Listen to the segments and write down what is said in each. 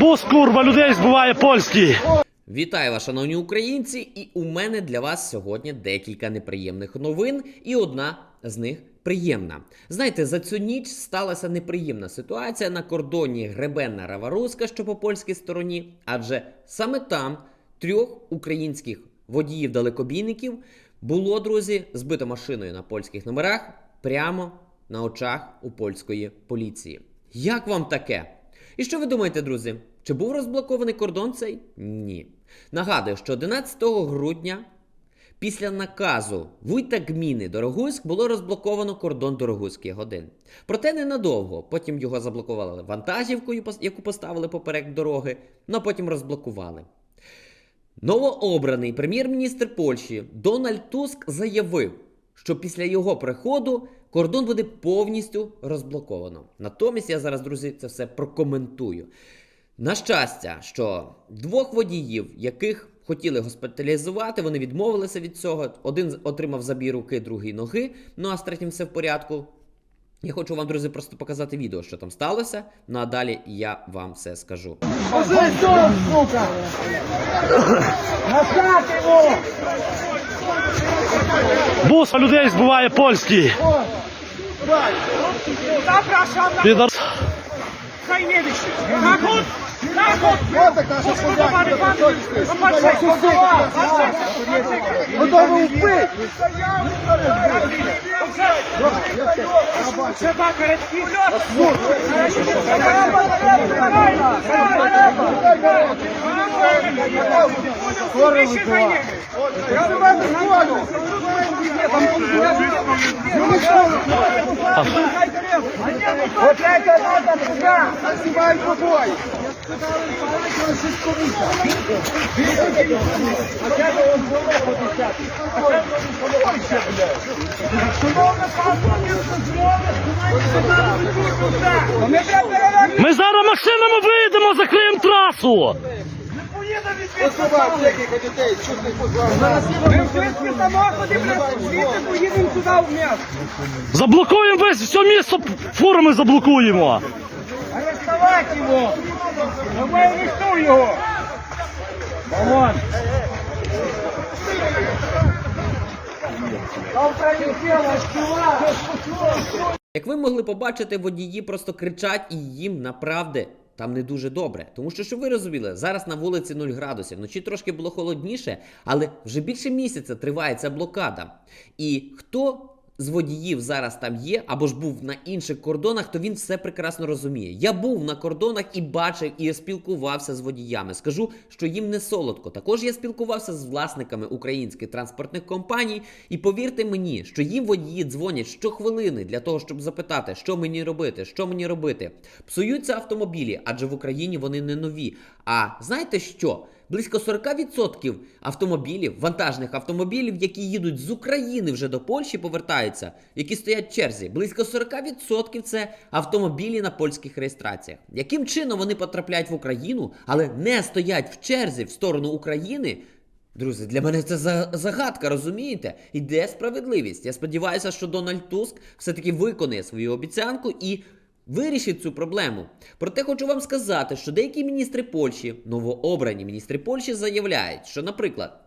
Бус, курва, людей збиває польський. Вітаю вас, шановні українці! І у мене для вас сьогодні декілька неприємних новин, і одна з них приємна. Знаєте, за цю ніч сталася неприємна ситуація на кордоні Гребенна Раваруська, що по польській стороні, адже саме там трьох українських водіїв-далекобійників було, друзі, збито машиною на польських номерах прямо на очах у польської поліції. Як вам таке? І що ви думаєте, друзі? Чи був розблокований кордон цей? Ні. Нагадую, що 11 грудня після наказу вуйта гміни Дорогуськ було розблоковано кордон Дорогуських годин. Проте ненадовго. Потім його заблокували вантажівкою, яку поставили поперек дороги, ну а потім розблокували. Новообраний прем'єр-міністр Польщі Дональд Туск заявив, що після його приходу кордон буде повністю розблоковано. Натомість я зараз, друзі, це все прокоментую. На щастя, що двох водіїв, яких хотіли госпіталізувати, вони відмовилися від цього. Один отримав забій руки, другий ноги. Ну а з третім все в порядку. Я хочу вам, друзі, просто показати відео, що там сталося. Ну а далі я вам все скажу. Позицію, сука! Назад! Буса людей збиває польський. Zapraszam na Підар... Zajmiemy się. Zachód! Zachód! Poszkodowany pan! Zobaczcie! Gotowy upyt! Trzeba karetki! Trzeba karetki! Вот это надо туда! Называй другой! Ми зараз машинами виїдемо, закриємо трасу. Поїдемо в. Заблокуємо весь все місто, фурами заблокуємо. Арестовать його! Давай арестуй його! Вон! Як ви могли побачити, водії просто кричать і їм направде там не дуже добре. Тому що, щоб ви розуміли, зараз на вулиці 0 градусів. Вночі трошки було холодніше, але вже більше місяця триває ця блокада. І хто з водіїв зараз там є, або ж був на інших кордонах, то він все прекрасно розуміє. Я був на кордонах і бачив, і спілкувався з водіями. Скажу, що їм не солодко. Також я спілкувався з власниками українських транспортних компаній, і повірте мені, що їм водії дзвонять щохвилини для того, щоб запитати, що мені робити, що мені робити. Псуються автомобілі, адже в Україні вони не нові. А знаєте що? Близько 40% автомобілів, вантажних автомобілів, які їдуть з України вже до Польщі, повертаються, які стоять в черзі. Близько 40% це автомобілі на польських реєстраціях. Яким чином вони потрапляють в Україну, але не стоять в черзі в сторону України? Друзі, для мене це загадка, розумієте? І де справедливість? Я сподіваюся, що Дональд Туск все-таки виконає свою обіцянку і вирішить цю проблему. Проте хочу вам сказати, що деякі міністри Польщі, новообрані міністри Польщі, заявляють, що, наприклад,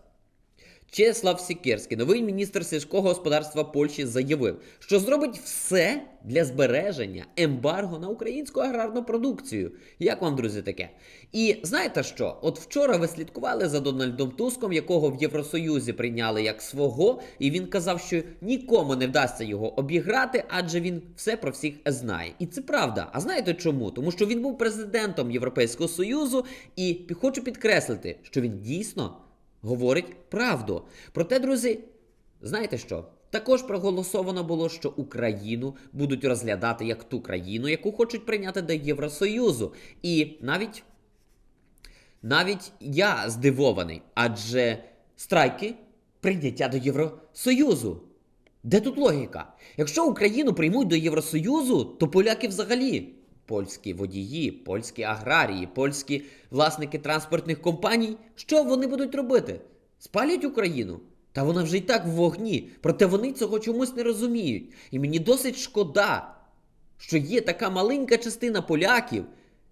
Чеслав Сікерський, новий міністр сільського господарства Польщі, заявив, що зробить все для збереження ембарго на українську аграрну продукцію. Як вам, друзі, таке? І знаєте що? От вчора ви слідкували за Дональдом Туском, якого в Євросоюзі прийняли як свого, і він казав, що нікому не вдасться його обіграти, адже він все про всіх знає. І це правда. А знаєте чому? Тому що він був президентом Європейського Союзу, і хочу підкреслити, що він дійсно говорить правду. Проте, друзі, знаєте що? Також проголосовано було, що Україну будуть розглядати як ту країну, яку хочуть прийняти до Євросоюзу. І навіть навіть я здивований, адже страйки прийняття до Євросоюзу. Де тут логіка? Якщо Україну приймуть до Євросоюзу, то поляки взагалі. Польські водії, польські аграрії, польські власники транспортних компаній, що вони будуть робити? Спалять Україну? Та вона вже й так в вогні. Проте вони цього чомусь не розуміють. І мені досить шкода що є така маленька частина поляків,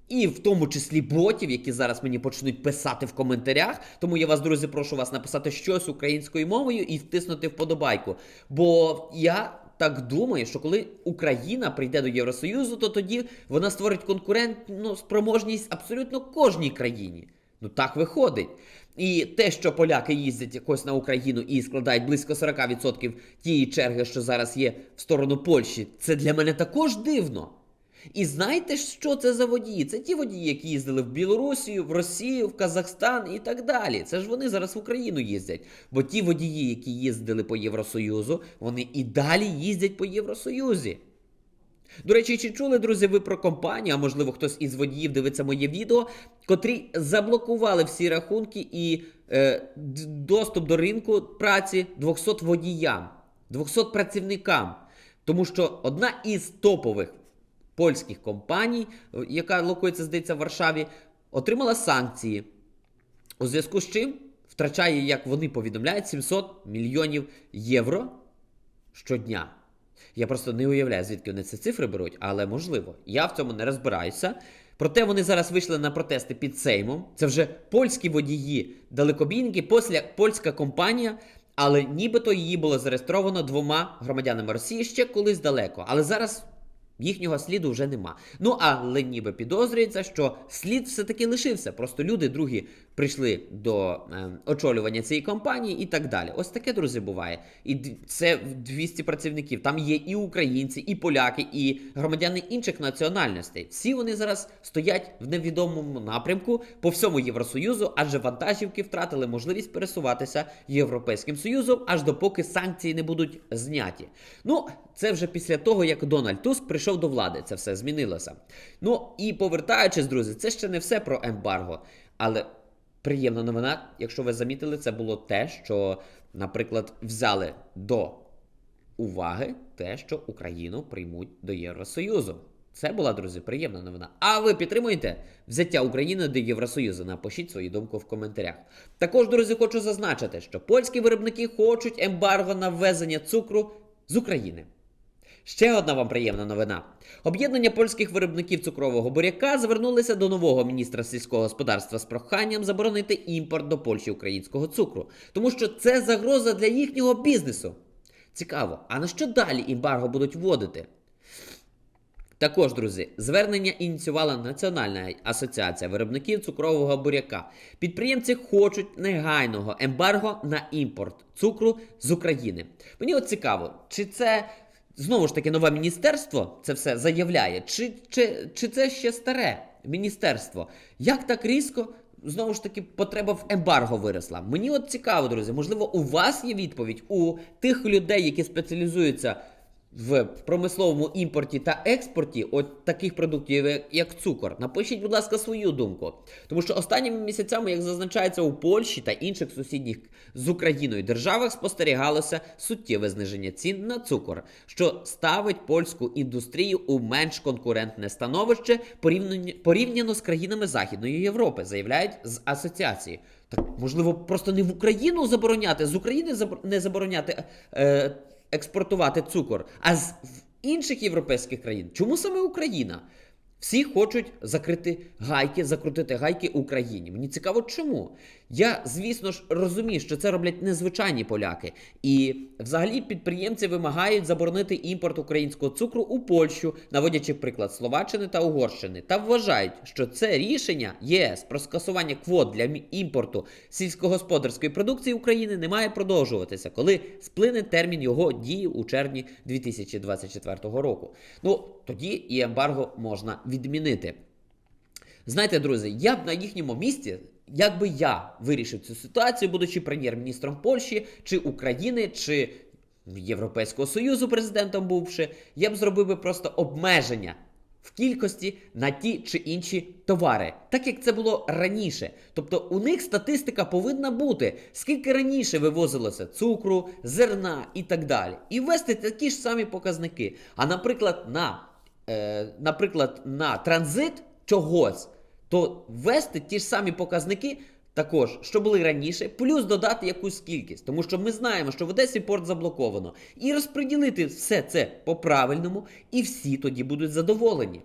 і в тому числі ботів, які зараз мені почнуть писати в коментарях. Тому я вас, друзі, прошу вас написати щось українською мовою і втиснути вподобайку. Бо я так думає, що коли Україна прийде до Євросоюзу, то тоді вона створить конкурентну спроможність абсолютно кожній країні. Ну так виходить. І те, що поляки їздять якось на Україну і складають близько 40% тієї черги, що зараз є в сторону Польщі, це для мене також дивно. І знаєте, що це за водії? Це ті водії, які їздили в Білорусію, в Росію, в Казахстан і так далі. Це ж вони зараз в Україну їздять. Бо ті водії, які їздили по Євросоюзу, вони і далі їздять по Євросоюзі. До речі, чи чули, друзі, ви про компанію, а можливо хтось із водіїв дивиться моє відео, котрі заблокували всі рахунки і е, доступ до ринку праці 200 водіям, 200 працівникам. Тому що одна із топових польських компаній, е, яка локується, здається, в Варшаві, отримала санкції. У зв'язку з чим втрачає, як вони повідомляють, 700 мільйонів євро щодня. Я просто не уявляю, звідки вони ці цифри беруть, але можливо. Я в цьому не розбираюся. Проте вони зараз вийшли на протести під Сеймом. Це вже польські водії, далекобійники, після польська компанія, але нібито її було зареєстровано двома громадянами Росії ще колись далеко. Але зараз їхнього сліду вже нема. Ну але ніби підозрюється, що слід все-таки лишився. Просто люди другі прийшли до е, очолювання цієї компанії і так далі. Ось таке, друзі, буває. І це 200 працівників. Там є і українці, і поляки, і громадяни інших національностей. Всі вони зараз стоять в невідомому напрямку по всьому Євросоюзу, адже вантажівки втратили можливість пересуватися Європейським Союзом, аж допоки санкції не будуть зняті. Ну, це вже після того, як Дональд Туск прийшов до влади. Це все змінилося. Ну і повертаючись, друзі, це ще не все про ембарго, але. Приємна новина, якщо ви замітили, це було те, що, наприклад, взяли до уваги те, що Україну приймуть до Євросоюзу. Це була, друзі, приємна новина. А ви підтримуєте взяття України до Євросоюзу? Напишіть свою думку в коментарях. Також, друзі, хочу зазначити, що польські виробники хочуть ембарго на ввезення цукру з України. Ще одна вам приємна новина. Об'єднання польських виробників цукрового буряка звернулися до нового міністра сільського господарства з проханням заборонити імпорт до Польщі українського цукру, тому що це загроза для їхнього бізнесу. Цікаво, а на що далі ембарго будуть вводити? Також, друзі, звернення ініціювала Національна асоціація виробників цукрового буряка. Підприємці хочуть негайного ембарго на імпорт цукру з України. Мені от цікаво, чи це знову ж таки нове міністерство це все заявляє, чи, чи, чи це ще старе міністерство? Як так різко? Знову ж таки, потреба в ембарго виросла. Мені от цікаво, друзі. Можливо, у вас є відповідь у тих людей, які спеціалізуються в промисловому імпорті та експорті от таких продуктів, як- цукор. Напишіть, будь ласка, свою думку. Тому що останніми місяцями, як зазначається у Польщі та інших сусідніх з Україною державах, спостерігалося суттєве зниження цін на цукор, що ставить польську індустрію у менш конкурентне становище порівняно, з країнами Західної Європи, заявляють з асоціації. Так можливо, просто не в Україну забороняти, з України не забороняти. Е, експортувати цукор, а з інших європейських країн. Чому саме Україна? Всі хочуть закрити гайки, закрутити гайки Україні. Мені цікаво, чому. Я, звісно ж, розумію, що це роблять незвичайні поляки. І взагалі підприємці вимагають заборонити імпорт українського цукру у Польщу, наводячи приклад Словаччини та Угорщини, та вважають, що це рішення ЄС про скасування квот для імпорту сільськогосподарської продукції України не має продовжуватися, коли сплине термін його дії у червні 2024 року. Ну тоді і ембарго можна відмінити. Знаєте, друзі, я б на їхньому місці, як би я вирішив цю ситуацію, будучи прем'єр-міністром Польщі чи України, чи Європейського Союзу президентом бувши, я б зробив би просто обмеження в кількості на ті чи інші товари, так як це було раніше. Тобто у них статистика повинна бути, скільки раніше вивозилося цукру, зерна і так далі. І ввести такі ж самі показники. А наприклад, на, е, наприклад, на транзит чогось, то ввести ті ж самі показники Також, що були раніше, плюс додати якусь кількість, тому що ми знаємо, що в Одесі порт заблоковано, і розподілити все це по-правильному, і всі тоді будуть задоволені.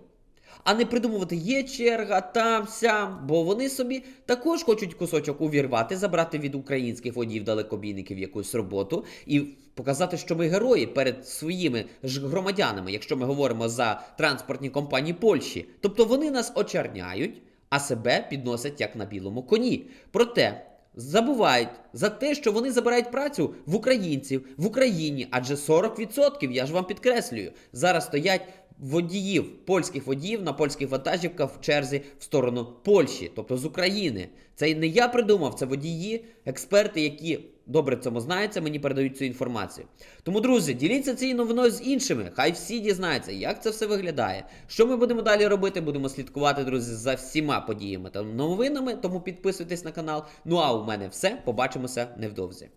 А не придумувати є черга, там, сям, бо вони собі також хочуть кусочок увірвати, забрати від українських водіїв далекобійників якусь роботу і показати, що ми герої перед своїми ж громадянами, якщо ми говоримо за транспортні компанії Польщі. Тобто вони нас очерняють, а себе підносять як на білому коні. Проте. Забувають за те, що вони забирають працю в українців в Україні, адже 40%, я ж вам підкреслюю, зараз стоять водіїв, польських водіїв на польських вантажівках в черзі в сторону Польщі, тобто з України. Це не я придумав, це водії, експерти, які добре цьому знаються, мені передають цю інформацію. Тому, друзі, діліться цією новиною з іншими. Хай всі дізнаються, як це все виглядає. Що ми будемо далі робити? Будемо слідкувати, друзі, за всіма подіями та новинами. Тому підписуйтесь на канал. Ну а у мене все. Побачимося невдовзі.